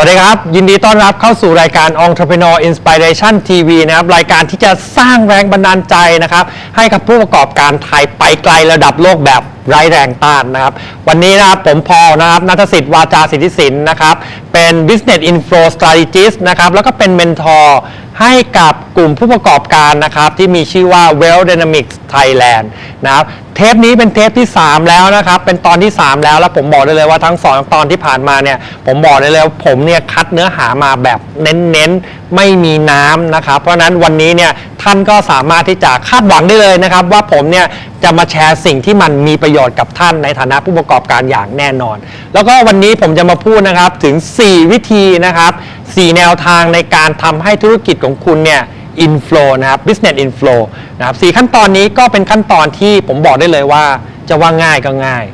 วัสดีครับ ยินดีต้อนรับเข้าสู่รายการ Entrepreneur Inspiration TV นะครับ รายการที่จะสร้างแรงบันดาลใจนะครับ ให้กับผู้ประกอบการไทยไปไกลระดับโลกแบบ ไร้แรงต้านนะครับ วันนี้นะครับผมพอลนะครับนัทสิทธิ์วาจาสิทธิสินนะครับ เป็น Business Info Strategist นะครับแล้วก็เป็นเมนทอร์ให้กับกลุ่มผู้ประกอบการนะครับที่มีชื่อว่า Well Dynamics Thailand นะครับเทปนี้เป็นเทปที่ 3 แล้วนะครับ เป็นตอนที่ 3 แล้วแล้วผมบอกได้เลยว่าทั้ง 2 ตอนที่ผ่านมาเนี่ยผมบอกได้เลยว่าผมเนี่ยคัดเนื้อหามาแบบเน้นๆ ไม่มีน้ำนะครับ เพราะฉะนั้นวันนี้เนี่ยท่านก็สามารถที่จะคาดหวังได้เลยนะครับ ว่าผมเนี่ยจะมาแชร์สิ่งที่มันมีประโยชน์กับท่านในฐานะผู้ประกอบการอย่างแน่นอน แล้วก็วันนี้ผมจะมาพูดนะครับถึง 4 วิธีนะครับ 4 แนวทางในการทำให้ธุรกิจของคุณเนี่ย inflow นะครับ business inflow นะครับสี่ขั้นตอนนี้ก็เป็นขั้นตอนที่ผมบอกได้เลยว่า จะว่าง่ายก็ง่าย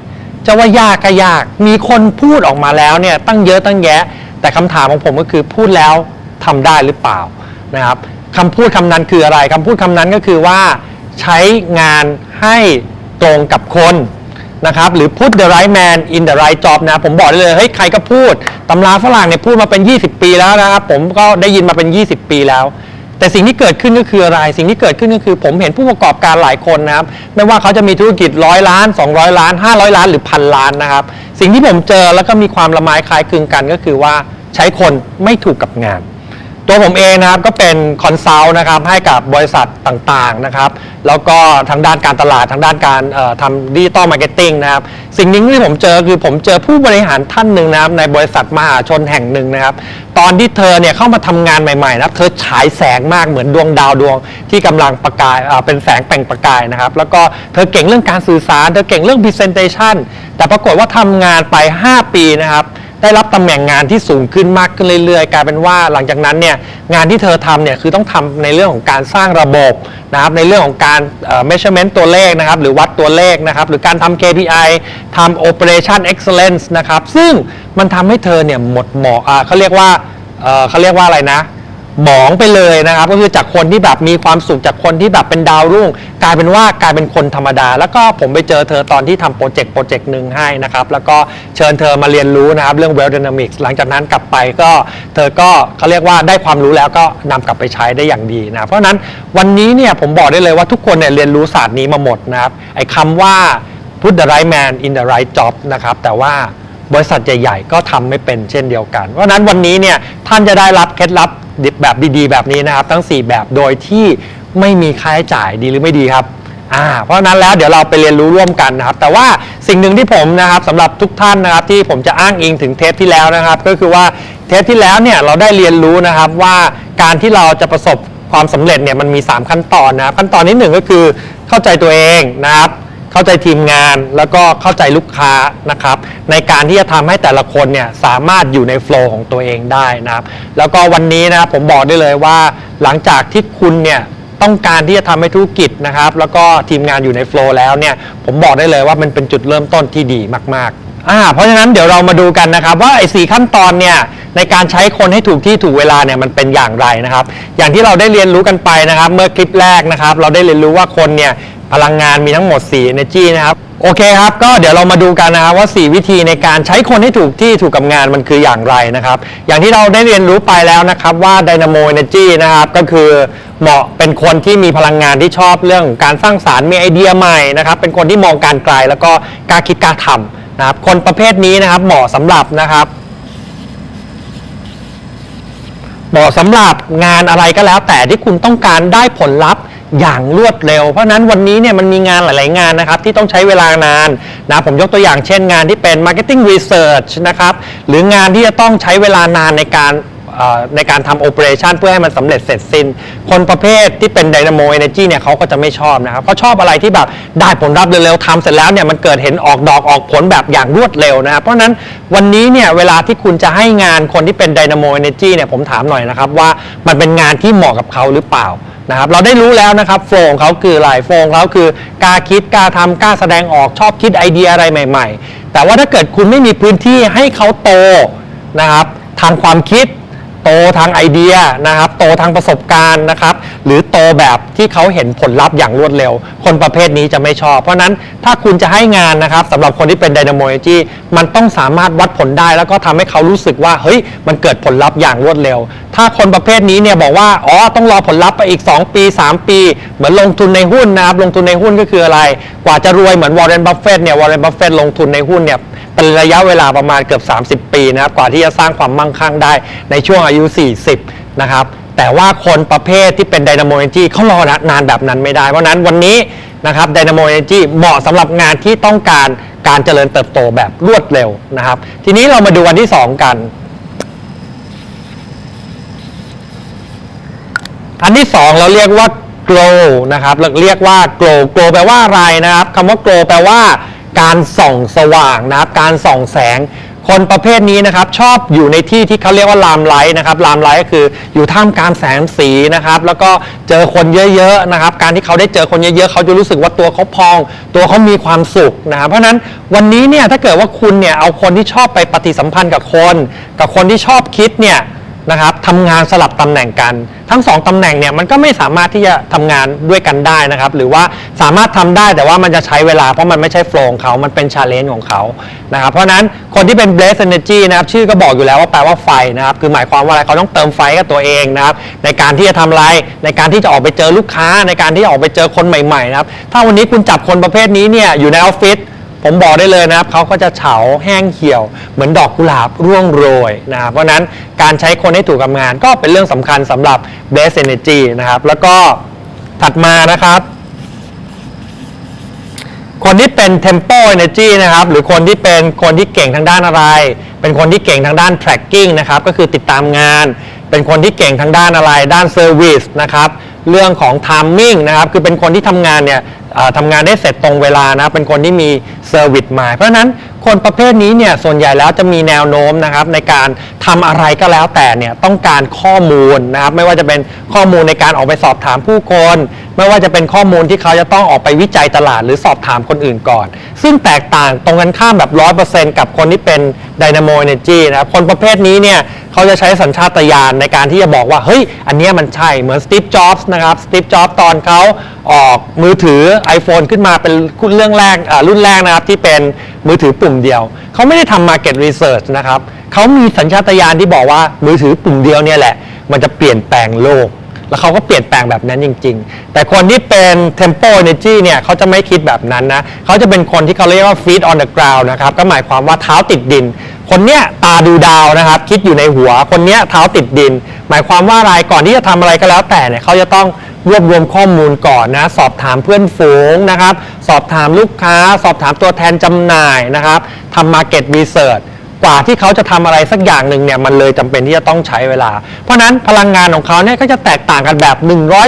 จะว่ายากก็ยาก มีคนพูดออกมาแล้วเนี่ยตั้งเยอะตั้งแยะ แต่คำถามของผมก็คือพูดแล้วทำได้หรือเปล่านะครับ คำพูดคำนั้นคืออะไรคำพูดคำนั้นก็คือว่าใช้งานให้ตรงกับคนนะครับหรือ put the right man in the right job นะผมบอกได้เลยเฮ้ยใครก็พูดตำราฝรั่งเนี่ยพูดมาเป็น 20 ปีแล้วนะครับผมก็ได้ยินมาเป็น 20 ปีแล้ว แต่สิ่งที่เกิดขึ้นก็คืออะไร สิ่งที่เกิดขึ้นก็คือผมเห็นผู้ประกอบการหลายคนนะครับไม่ว่าเขาจะมีธุรกิจร้อยล้าน 200 ล้าน 500 ล้านหรือพันล้านนะครับสิ่งที่ผมเจอแล้วก็มีความละไม้คล้ายคลึงกันก็คือว่าใช้คนไม่ถูกกับงาน ตัวผมเองนะครับก็เป็นคอนซัลท์นะครับให้กับบริษัทต่างๆนะครับ แล้วก็ทางด้านการตลาดทางด้านการทำดิจิตอลมาร์เก็ตติ้งนะครับ สิ่งหนึงที่ผมเจอคือผมเจอผู้บริหารท่านหนึ่งนะครับในบริษัทมหาชนแห่งหนึ่งนะครับ ตอนที่เธอเนี่ยเข้ามาทำงานใหม่ๆนะครับ เธอฉายแสงมากเหมือนดวงดาวดวงที่กำลังประกายเป็นแสงแป่งประกายนะครับ แล้วก็เธอเก่งเรื่องการสื่อสาร เธอเก่งเรื่อง Presentation แต่ปรากฏว่าทำงานไป 5 ปีนะครับ ได้รับตำแหน่งงานที่สูงขึ้นมากขึ้นเรื่อยๆกลายเป็นว่าหลังจากนั้นเนี่ยงานที่เธอทำเนี่ยคือต้องทำในเรื่องของการสร้างระบบนะครับในเรื่องของการเอ่อ measurement ตัวเลขนะครับหรือวัดตัวเลขนะครับหรือการทำ KPI ทำ operation excellence นะครับซึ่งมันทำให้เธอเนี่ยหมดหมออ่าเขาเรียกว่าเอ่อเขาเรียกว่าอะไรนะ หมองไปเลยนะครับ ก็คือจากคนที่แบบมีความสุขจากคนที่แบบเป็นดาวรุ่ง กลายเป็นว่ากลายเป็นคนธรรมดา แล้วก็ผมไปเจอเธอตอนที่ทำโปรเจกต์โปรเจกต์หนึ่งให้นะครับ แล้วก็เชิญเธอมาเรียนรู้นะครับ เรื่อง well dynamics หลังจากนั้นกลับไปก็เธอก็เขาเรียกว่าได้ความรู้แล้วก็นำกลับไปใช้ได้อย่างดีนะเพราะฉะนั้นวันนี้เนี่ยผมบอกได้เลยว่าทุกคนเนี่ยเรียนรู้ศาสตร์นี้มาหมดนะครับไอ้คำว่า put the right man in the right job นะครับแต่ว่าบริษัทใหญ่ ๆ ก็ทำไม่เป็นเช่นเดียวกัน เพราะฉะนั้นวันนี้เนี่ยท่านจะได้รับเคล็ดลับ แบบดีๆ แบบนี้นะครับทั้ง 4 แบบโดยที่ไม่มีค่าใช้จ่ายดีหรือไม่ดีครับอ่าเพราะฉะนั้นแล้วเดี๋ยวเราไปเรียนรู้ร่วมกันนะครับ แต่ว่าสิ่งหนึ่งที่ผมนะครับสำหรับทุกท่านนะครับที่ผมจะอ้างอิงถึงเทปที่แล้วนะครับ ก็คือว่าเทปที่แล้วเนี่ยเราได้เรียนรู้นะครับว่าการที่เราจะประสบความสำเร็จเนี่ยมันมี 3 ขั้นตอนนะครับขั้นตอนที่หนึ่งก็คือเข้าใจตัวเองนะครับ เข้าใจทีมงานแล้วก็เข้าใจลูกค้านะครับ ในการที่จะทำให้แต่ละคนเนี่ยสามารถอยู่ในโฟล์ของตัวเองได้นะครับ แล้วก็วันนี้นะครับผมบอกได้เลยว่าหลังจากที่คุณเนี่ยต้องการที่จะทำให้ธุรกิจนะครับ แล้วก็ทีมงานอยู่ในโฟล์แล้วเนี่ยผมบอกได้เลยว่ามันเป็นจุดเริ่มต้นที่ดีมากๆอ่าเพราะฉะนั้นเดี๋ยวเรามาดูกันนะครับว่าไอ้สขั้นตอนเนี่ยในการใช้คนให้ถูกที่ถูกเวลาเนี่ยมันเป็นอย่างไรนะครับ อย่างที่เราได้เรียนรู้กันไปนะครับ เมื่อคลิปแรกนะครับ เราได้เรียนรู้ว่าคนเนี่ย พลังงานมีทั้งหมด 4 energy นะครับ โอเคครับ ก็เดี๋ยวเรามาดูกันนะครับว่า 4 วิธีในการใช้คนให้ถูกที่ถูกกับงานมันคืออย่างไรนะครับ อย่างที่เราได้เรียนรู้ไปแล้วนะครับว่า Dynamo Energy นะครับ ก็คือเหมาะเป็นคนที่มีพลังงานที่ชอบเรื่องการสร้างสารรค์มีไอเดียใหม่นะครับ เป็นคนที่มองการไกลแล้วก็กล้าคิดกล้าทำนะครับ คนประเภทนี้นะครับเหมาะสำหรับนะครับเหมาะสำหรับงานอะไรก็แล้วแต่ที่คุณต้องการได้ผลลัพธ์ อย่างรวดเร็ว เพราะนั้นวันนี้เนี่ยมันมีงานหลาย ๆ งานนะครับที่ต้องใช้เวลานานนะผมยกตัวอย่างเช่นงานที่เป็น Marketing Research นะครับหรืองานที่จะต้องใช้เวลานานในการในการทำโอเปอเรชันเพื่อให้มันสำเร็จเสร็จสิ้น คนประเภทที่เป็น Dynamo Energy เนี่ยเขาก็จะไม่ชอบนะครับเขาชอบอะไรที่แบบได้ผลลัพธ์เร็วๆทำเสร็จแล้วเนี่ยมันเกิดเห็นออกดอกออกผลแบบอย่างรวดเร็วนะครับ เพราะนั้นวันนี้เนี่ยเวลาที่คุณจะให้งานคนที่เป็น Dynamo Energy เนี่ยผมถามหน่อยนะครับว่ามันเป็นงานที่เหมาะกับเขาหรือเปล่า นะครับเราได้รู้แล้วนะครับโฟงเขาคืออะไรโฟงเขาคือกล้าคิดกล้าทำกล้าแสดงออกชอบคิดไอเดียอะไรใหม่ ๆ แต่ว่าถ้าเกิดคุณไม่มีพื้นที่ให้เขาโตนะครับทางความคิด โตทางไอเดียนะครับ โตทางประสบการณ์นะครับ หรือโตแบบที่เขาเห็นผลลัพธ์อย่างรวดเร็ว คนประเภทนี้จะไม่ชอบ เพราะนั้นถ้าคุณจะให้งานนะครับสำหรับคนที่เป็น Dynamo Energy มันต้องสามารถวัดผลได้ แล้วก็ทำให้เขารู้สึกว่าเฮ้ยมันเกิดผลลัพธ์อย่างรวดเร็ว ถ้าคนประเภทนี้เนี่ยบอกว่าอ๋อต้องรอผลลัพธ์ไปอีก 2 ปี 3 ปี เหมือนลงทุนในหุ้นนะครับลงทุนในหุ้นก็คืออะไร กว่าจะรวยเหมือนวอร์เรนบัฟเฟตเนี่ยวอร์เรนบัฟเฟตลงทุนในหุ้นเนี่ยเป็นระยะเวลาประมาณเกือบ 30 ปีนะครับกว่าที่จะสร้างความมั่งคั่งได้ในช่วงอายุยุ 40 นะครับ แต่ว่าคนประเภทที่เป็น Dynamo Energy เขารอนานแบบนั้นไม่ได้ เพราะนั้นวันนี้นะครับ Dynamo Energy เหมาะสำหรับงานที่ต้องการการเจริญเติบโตแบบรวดเร็วนะครับ ทีนี้เรามาดูวันที่ 2 กัน อันที่ 2 เราเรียกว่า glow นะครับเราเรียกว่า glow glow แปลว่าอะไรนะครับคำว่า glow แปลว่าการส่องสว่างนะครับ การส่องแสง คนประเภทนี้นะครับชอบอยู่ในที่ที่เขาเรียกว่าลามไลท์นะครับลามไลท์ก็คืออยู่ท่ามกลางแสงสีนะครับ แล้วก็เจอคนเยอะๆนะครับ การที่เขาได้เจอคนเยอะๆเขาจะรู้สึกว่าตัวเขาพอง ตัวเขามีความสุขนะครับเพราะฉะนั้นวันนี้เนี่ยถ้าเกิดว่าคุณเนี่ยเอาคนที่ชอบไปปฏิสัมพันธ์กับคน กับคนที่ชอบคิดเนี่ย นะครับทำงานสลับตำแหน่งกัน ทั้งสองตำแหน่งเนี่ยมันก็ไม่สามารถที่จะทำงานด้วยกันได้นะครับ หรือว่าสามารถทำได้แต่ว่ามันจะใช้เวลาเพราะมันไม่ใช่โฟล์ของเขา มันเป็นชาเลนจ์ของเขานะครับ เพราะฉะนั้นคนที่เป็น Blaze Energy นะครับชื่อก็บอกอยู่แล้วว่าแปลว่าไฟนะครับ คือหมายความว่าอะไรเขาต้องเติมไฟกับตัวเองนะครับในการที่จะทำอะไรในการที่จะออกไปเจอลูกค้า ในการที่จะออกไปเจอคนใหม่ๆนะครับถ้าวันนี้คุณจับคนประเภทนี้เนี่ยอยู่ในออฟฟิศ ผมบอกได้เลยนะครับเขาก็จะเฉาแห้งเหี่ยว เหมือนดอกกุหลาบร่วงโรยนะครับเพราะนั้นการใช้คนให้ถูกกับงานก็เป็นเรื่องสำคัญสำหรับ Best Energy นะครับ แล้วก็ถัดมานะครับ คนที่เป็น Tempo Energy นะครับ หรือคนที่เป็นคนที่เก่งทางด้านอะไร เป็นคนที่เก่งทางด้าน tracking นะครับ ก็คือติดตามงาน เป็นคนที่เก่งทางด้านอะไร ด้าน service นะครับ เรื่องของ timing นะครับ คือเป็นคนที่ทำงานเนี่ย ทำงานได้เสร็จตรงเวลานะเป็นคนที่มีเซอร์วิสมาเพราะฉะนั้น คนประเภทนี้เนี่ยส่วนใหญ่แล้วจะมีแนวโน้มนะครับในการทำอะไรก็แล้วแต่เนี่ยต้องการข้อมูลนะครับไม่ว่าจะเป็นข้อมูลในการออกไปสอบถามผู้คน ไม่ว่าจะเป็นข้อมูลที่เขาจะต้องออกไปวิจัยตลาดหรือสอบถามคนอื่นก่อน ซึ่งแตกต่างตรงกันข้ามแบบ 100%กับคนที่เป็น Dynamo Energy นะครับคนประเภทนี้เนี่ยเขาจะใช้สัญชาตญาณในการที่จะบอกว่าเฮ้ยอันนี้มันใช่เหมือน Steve Jobs นะครับ Steve Jobs ตอนเขาออกมือถือ iPhone ขึ้นมาเป็นเรื่องแรกรุ่นแรกนะครับที่เป็นมือถือปุ่มปุ่มเดียว เขาไม่ได้ทำ Market Research นะครับเขามีสัญชาตญาณที่บอกว่ามือถือปุ่มเดียวเนี่ยแหละ มันจะเปลี่ยนแปลงโลก แล้วเขาก็เปลี่ยนแปลงแบบนั้นจริง ๆ แต่คนที่เป็น Tempo Energy เนี่ยเขาจะไม่คิดแบบนั้นนะเขาจะเป็นคนที่เขาเรียกว่า feet on the ground นะครับก็หมายความว่าเท้าติดดิน คนเนี้ยตาดูดาวนะครับ คิดอยู่ในหัวคนเนี้ยเท้าติดดิน หมายความว่าอะไรก่อนที่จะทำอะไรก็แล้วแต่เนี่ยเขาจะต้อง รวบรวมข้อมูลก่อนนะสอบถามเพื่อนฝูงนะครับ สอบถามลูกค้า สอบถามตัวแทนจำหน่ายนะครับทำมาเก็ตรีเสิร์ชกว่าที่เขาจะทำอะไรสักอย่างหนึ่งเนี่ยมันเลยจำเป็นที่จะต้องใช้เวลา เพราะฉะนั้นพลังงานของเขาเนี่ยก็จะแตกต่างกันแบบ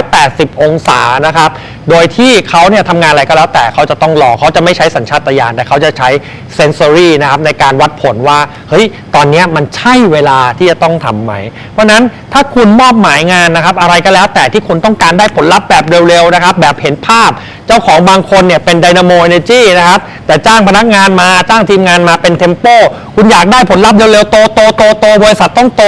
180 องศานะครับ โดยที่เขาเนี่ยทำงานอะไรก็แล้วแต่เขาจะต้องรอเขาจะไม่ใช้สัญชาตญาณแต่เขาจะใช้เซน s อรี่นะครับในการวัดผลว่าเฮ้ยตอนเนี้ยมันใช่เวลาที่จะต้องทำไหม เพราะฉะนั้นถ้าคุณมอบหมายงานนะครับ อะไรก็แล้วแต่ที่คุณต้องการได้ผลลัพธ์แบบเร็วๆนะครับ แบบเห็นภาพเจ้าของบางคนเนี่ยเป็น Dynamo Energy นะครับแต่จ้างพนักงานมาจ้างทีมงานมาเป็น Tempo คุณอยากได้ผลลัพธ์เร็วๆโตโตโตโตบริษัทต้องโต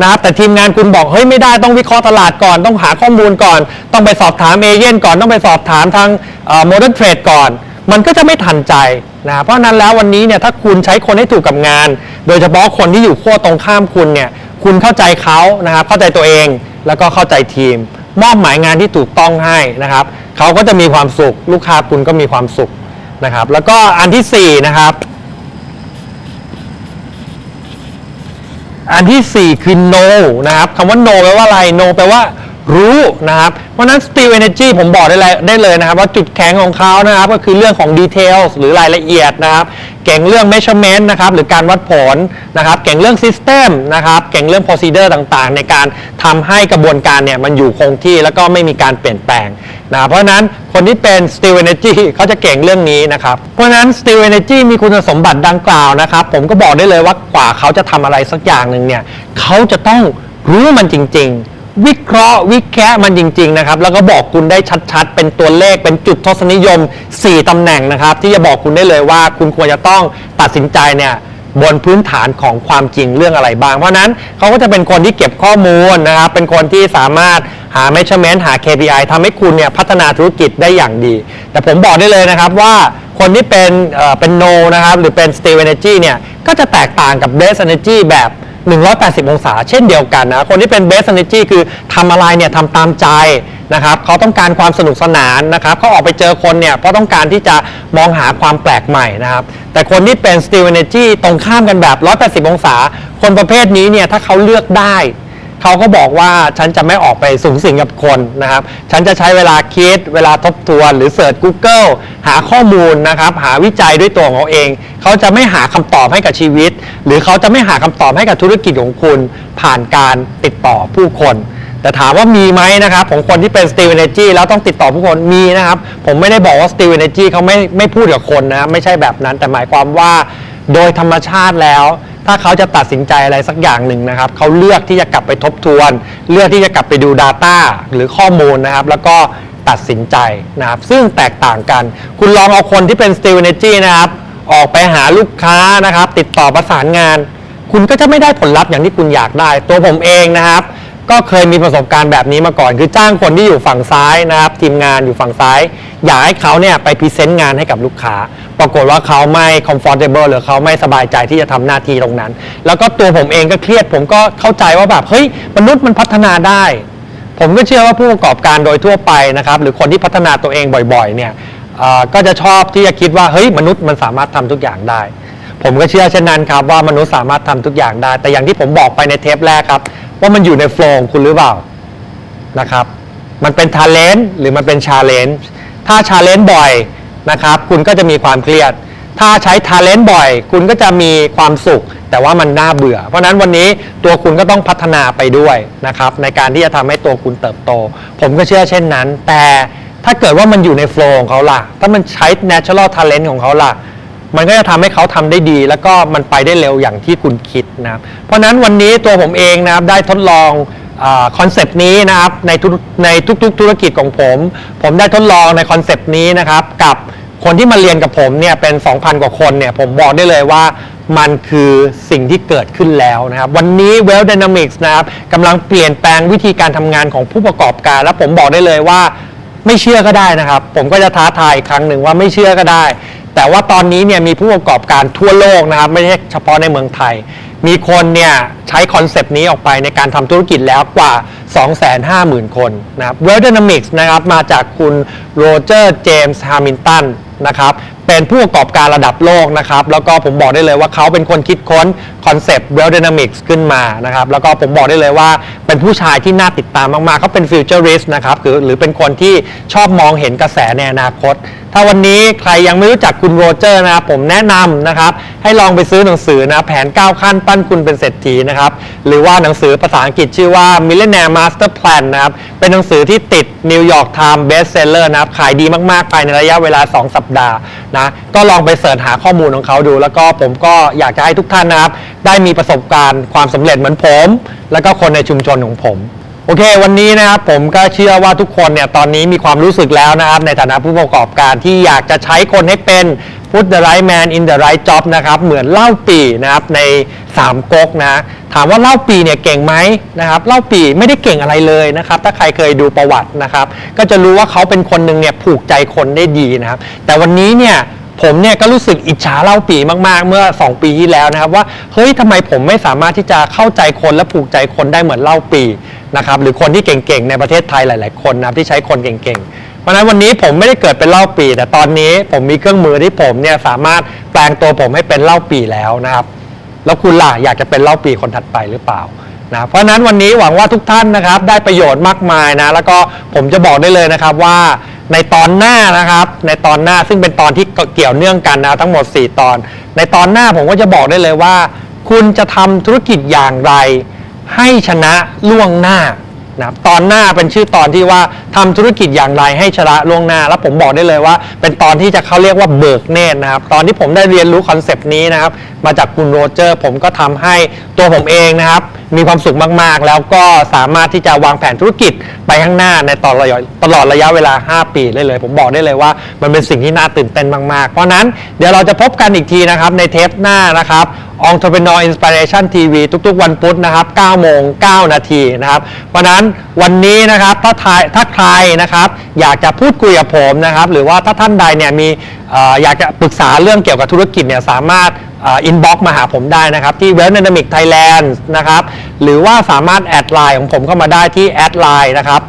นะครับแต่ทีมงานคุณบอกเฮ้ยไม่ได้ต้องวิเคราะห์ตลาดก่อน ต้องหาข้อมูลก่อน ต้องไปสอบถามเอเย่นก่อนต้องไปสอบถามทางโมเดิร์นเทรดก่อน มันก็จะไม่ทันใจนะเพราะนั้นแล้ววันนี้เนี่ยถ้าคุณใช้คนให้ถูกกับงาน โดยเฉพาะคนที่อยู่ขั้วตรงข้ามคุณเนี่ยคุณเข้าใจเขานะครับเข้าใจตัวเองแล้วก็เข้าใจทีม มอบหมายงานที่ถูกต้องให้นะครับเขาก็จะมีความสุข ลูกค้าคุณก็มีความสุขนะครับ แล้วก็อันที่สี่นะครับ อันทีสี่ 4 คือ no นะครับคำว่า no แปลว่าอะไร no แปลว่ารู้นะครับเพราะฉะนั้น Steel Energy ผมบอกได้เลยได้เลยนะครับ ว่าจุดแข็งของเขานะครับ ก็คือเรื่องของ details หรือรายละเอียดนะครับ เก่งเรื่อง measurement นะครับหรือการวัดผลนะครับ เก่งเรื่อง system นะครับเก่งเรื่อง procedure ต่างๆ ในการทำให้กระบวนการเนี่ยมันอยู่คงที่แล้วก็ไม่มีการเปลี่ยนแปลงนะเพราะนั้นคนที่เป็น Steel Energy เขาจะเก่งเรื่องนี้นะครับ เพราะนั้น Steel Energy มีคุณสมบัติดังกล่าวนะครับ ผมก็บอกได้เลยว่ากว่าเขาจะทำอะไรสักอย่างหนึ่งเนี่ยเขาจะต้องรู้มันจริง ๆ วิเคราะห์วิแคะมันจริง ๆ นะครับ แล้วก็บอกคุณได้ชัดๆ เป็นตัวเลขเป็นจุดทศนิยม 4ตำแหน่งนะครับ ที่จะบอกคุณได้เลยว่าคุณควรจะต้องตัดสินใจเนี่ยบนพื้นฐานของความจริงเรื่องอะไรบ้าง เพราะนั้นเขาก็จะเป็นคนที่เก็บข้อมูลนะครับ เป็นคนที่สามารถหา measurement หา KPI ทำให้คุณเนี่ยพัฒนาธุรกิจได้อย่างดี แต่ผมบอกได้เลยนะครับว่าคนที่เป็นเอ่อเป็น no นะครับหรือเป็น steel energy เนี่ยก็จะแตกต่างกับ base energy แบบ 180 องศา เช่นเดียวกันนะ คนที่เป็น base energy คือทำอะไรเนี่ยทำตามใจนะครับเขาต้องการความสนุกสนานนะครับเขาออกไปเจอคนเนี่ยเพราะต้องการที่จะมองหาความแปลกใหม่นะครับ แต่คนที่เป็น steel energy ตรงข้ามกันแบบ 180 องศา คนประเภทนี้เนี่ยถ้าเขาเลือกได้ เขาก็บอกว่าฉันจะไม่ออกไปสูงสิงกับคนนะครับ ฉันจะใช้เวลาคิด เวลาทบทวน หรือเสิร์ช Google หาข้อมูลนะครับ หาวิจัยด้วยตัวของเขาเอง เขาจะไม่หาคำตอบให้กับชีวิต หรือเขาจะไม่หาคำตอบให้กับธุรกิจของคุณ ผ่านการติดต่อผู้คนแต่ถามว่ามีไหมนะครับของคนที่เป็น Steel Energy แล้วต้องติดต่อผู้คนมีนะครับ ผมไม่ได้บอกว่า Steel Energy เขาไม่ไม่พูดกับคนนะไม่ใช่แบบนั้น แต่หมายความว่าโดยธรรมชาติแล้ว ถ้าเขาจะตัดสินใจอะไรสักอย่างหนึ่งนะครับ เขาเลือกที่จะกลับไปทบทวน เลือกที่จะกลับไปดู Data หรือข้อมูลนะครับ แล้วก็ตัดสินใจนะครับ ซึ่งแตกต่างกัน คุณลองเอาคนที่เป็น Steel Energy นะครับ ออกไปหาลูกค้านะครับ ติดต่อประสานงาน คุณก็จะไม่ได้ผลลัพธ์อย่างที่คุณอยากได้ ตัวผมเองนะครับ ก็เคยมีประสบการณ์แบบนี้มาก่อน คือจ้างคนที่อยู่ฝั่งซ้ายนะครับทีมงานอยู่ฝั่งซ้าย อยากให้เขาเนี่ยไปพรีเซนต์งานให้กับลูกค้า ปรากฏว่าเขาไม่ comfortable หรือเขาไม่สบายใจที่จะทำหน้าที่ตรงนั้น แล้วก็ตัวผมเองก็เครียด ผมก็เข้าใจว่าแบบเฮ้ยมนุษย์มันพัฒนาได้ ผมก็เชื่อว่าผู้ประกอบการโดยทั่วไปนะครับหรือคนที่พัฒนาตัวเองบ่อยๆเนี่ยก็จะชอบที่จะคิดว่าเฮ้ยมนุษย์มันสามารถทำทุกอย่างได้ผมก็เชื่อเช่นนั้นครับว่ามนุษย์สามารถทำทุกอย่างได้ แต่อย่างที่ผมบอกไปในเทปแรกครับ ว่ามันอยู่ในโฟล์ของคุณหรือเปล่านะครับ มันเป็นท a เลน t หรือมันเป็นชาเลน g e ถ้าชาเลน g e บ่อยนะครับ คุณก็จะมีความเครียด ถ้าใช้ท a เลน t บ่อย คุณก็จะมีความสุข แต่ว่ามันน่าเบื่อ เพราะนั้นวันนี้ตัวคุณก็ต้องพัฒนาไปด้วยนะครับ ในการที่จะทำให้ตัวคุณเติบโต ผมก็เชื่อเช่นนั้น แต่ถ้าเกิดว่ามันอยู่ในโฟล์ของเขาล่ะ ถ้ามันใช้ natural talent ของเขาล่ะ มันก็จะทำให้เขาทำได้ดี แล้วก็มันไปได้เร็วอย่างที่คุณคิดนะครับเพราะฉะนั้นวันนี้ตัวผมเองนะครับได้ทดลองคอนเซปต์นี้นะครับในทุกในทุกๆ ธุรกิจของผม ผมได้ทดลองในคอนเซปต์นี้นะครับกับคนที่มาเรียนกับผมเนี่ยเป็น 2,000 กว่าคนเนี่ยผมบอกได้เลยว่ามันคือสิ่งที่เกิดขึ้นแล้วนะครับ วันนี้ Well Dynamics นะครับกำลังเปลี่ยนแปลงวิธีการทำงานของผู้ประกอบการ และผมบอกได้เลยว่าไม่เชื่อก็ได้นะครับ ผมก็จะท้าทายอีกครั้งหนึ่งว่าไม่เชื่อก็ได้ แต่ว่าตอนนี้เนี่ยมีผู้ประกอบการทั่วโลกนะครับไม่ใช่เฉพาะในเมืองไทย มีคนเนี่ยใช้คอนเซปต์นี้ออกไปในการทำธุรกิจแล้วกว่า 250,000 คนนะครับ w e l l Dynamics นะครับมาจากคุณโรเจอร์เจมส์ฮามิลตันนะครับ เป็นผู้ประกอบการระดับโลกนะครับ แล้วก็ผมบอกได้เลยว่าเขาเป็นคนคิดค้นคอนเซปต์ Well Dynamics ขึ้นมานะครับ แล้วก็ผมบอกได้เลยว่าเป็นผู้ชายที่น่าติดตามมาก ๆ เขาเป็น Futurist นะครับคือหรือเป็นคนที่ชอบมองเห็นกระแสในอนาคต ถ้าวันนี้ใครยังไม่รู้จักคุณโรเจอร์นะครับผมแนะนำนะครับให้ลองไปซื้อหนังสือนะแผน 9 ขั้นปั้นคุณเป็นเศรษฐีนะครับหรือว่าหนังสือภาษาอังกฤษชื่อว่า Millionaire Master Plan นะครับเป็นหนังสือที่ติด New York Times Bestseller นะครับขายดีมากๆภายในระยะเวลา 2 สัปดาห์นะก็ลองไปเสิร์ชหาข้อมูลของเขาดู แล้วก็ผมก็อยากจะให้ทุกท่านนะครับได้มีประสบการณ์ความสำเร็จเหมือนผม แล้วก็คนในชุมชนของผมโอเค วันนี้นะครับผมก็เชื่อว่าทุกคนเนี่ยตอนนี้มีความรู้สึกแล้วนะครับในฐานะผู้ประกอบการที่อยากจะใช้คนให้เป็น put the right man in the right job นะครับ เหมือนเล่าปีนะครับใน3ก๊กนะ ถามว่าเล่าปีเนี่ยเก่งไหมนะครับ เล่าปีไม่ได้เก่งอะไรเลยนะครับ ถ้าใครเคยดูประวัตินะครับ ก็จะรู้ว่าเขาเป็นคนหนึ่งเนี่ยผูกใจคนได้ดีนะครับ แต่วันนี้เนี่ยผมเนี่ยก็รู้สึกอิจฉาเล่าปีมากๆ เมื่อ 2 ปีที่แล้วนะครับว่าเฮ้ยทำไมผมไม่สามารถที่จะเข้าใจคนและผูกใจคนได้เหมือนเล่าปีนะครับหรือคนที่เก่งๆในประเทศไทยหลาย ๆ คนนะครับที่ใช้คนเก่งๆ เพราะฉะนั้นวันนี้ผมไม่ได้เกิดเป็นเล่าปี แต่ตอนนี้ผมมีเครื่องมือที่ผมเนี่ยสามารถแปลงตัวผมให้เป็นเล่าปีแล้วนะครับ แล้วคุณล่ะอยากจะเป็นเล่าปีคนถัดไปหรือเปล่านะเพราะนั้นวันนี้หวังว่าทุกท่านนะครับ ได้ประโยชน์มากมายนะ แล้วก็ผมจะบอกได้เลยนะครับว่าในตอนหน้านะครับ ในตอนหน้าซึ่งเป็นตอนที่เกี่ยวเนื่องกันนะทั้งหมด 4 ตอน ในตอนหน้าผมก็จะบอกได้เลยว่า คุณจะทำธุรกิจอย่างไร ให้ชนะล่วงหน้า นะครับตอนหน้าเป็นชื่อตอนที่ว่าทำธุรกิจอย่างไรให้ชนะล่วงหน้า แล้วผมบอกได้เลยว่า เป็นตอนที่จะเขาเรียกว่าเบิกเนตรนะครับตอนที่ผมได้เรียนรู้คอนเซปต์นี้นะครับมาจากคุณโรเจอร์ ผมก็ทำให้ตัวผมเองนะครับมีความสุขมากๆ แล้วก็สามารถที่จะวางแผนธุรกิจไปข้างหน้าในตอนระยะตลอดระยะเวลา 5 ปีเลยเลย ผมบอกได้เลยว่ามันเป็นสิ่งที่น่าตื่นเต้นมากๆ เพราะนั้นเดี๋ยวเราจะพบกันอีกทีนะครับในเทปหน้านะครับ Entrepreneur Inspiration TV ทุกๆ วันพุธนะครับ9โมง9นาทีนะครับเพราะนั้นวันนี้นะครับถ้าทายถ้าใครนะครับอยากจะพูดคุยกับผมนะครับหรือว่าถ้าท่านใดเนี่ยมี ออยากจะปรึกษาเรื่องเกี่ยวกับธุรกิจเนี่ยสามารถอินบ็อกมาหาผมได้นะครับ ที่ w e l l Dynamic Thailand นะครับหรือว่าสามารถแอดไลน์ของผมเข้ามาได้ที่แอดไลน์นะครับ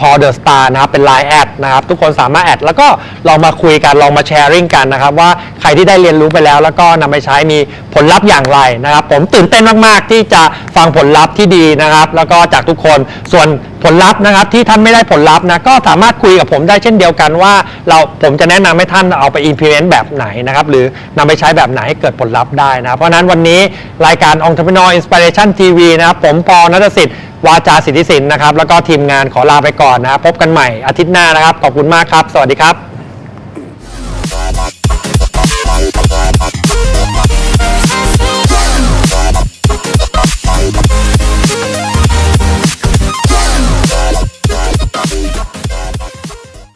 พอเดอะสตาร์นะครับเป็นไลน์แอดนะครับทุกคนสามารถแอดแล้วก็ลองมาคุยกันลองมาแชร์ริ่งกันนะครับว่าใครที่ได้เรียนรู้ไปแล้ว แล้วก็นำไปใช้มีผลลัพธ์อย่างไรนะครับผมตื่นเต้นมาก ๆ ที่จะฟังผลลัพธ์ที่ดีนะครับ แล้วก็จากทุกคนส่วนผลลัพธ์นะครับที่ท่านไม่ได้ผลลัพธ์นะก็สามารถคุยกับผมได้เช่นเดียวกันว่า เราผมจะแนะนำให้ท่านเอาไป implement แบบไหนนะครับ หรือนำไปใช้แบบไหนให้เกิดผลลัพธ์ได้นะครับ เพราะฉะนั้นวันนี้รายการ Entrepreneur Inspiration TV นะครับ ผมปอนัทสิทธิ์ วาจาสิทธิสินนะครับ แล้วก็ทีมงานขอลาไปก่อนนะครับ พบกันใหม่อาทิตย์หน้านะครับ ขอบคุณมากครับ สวัสดีครับ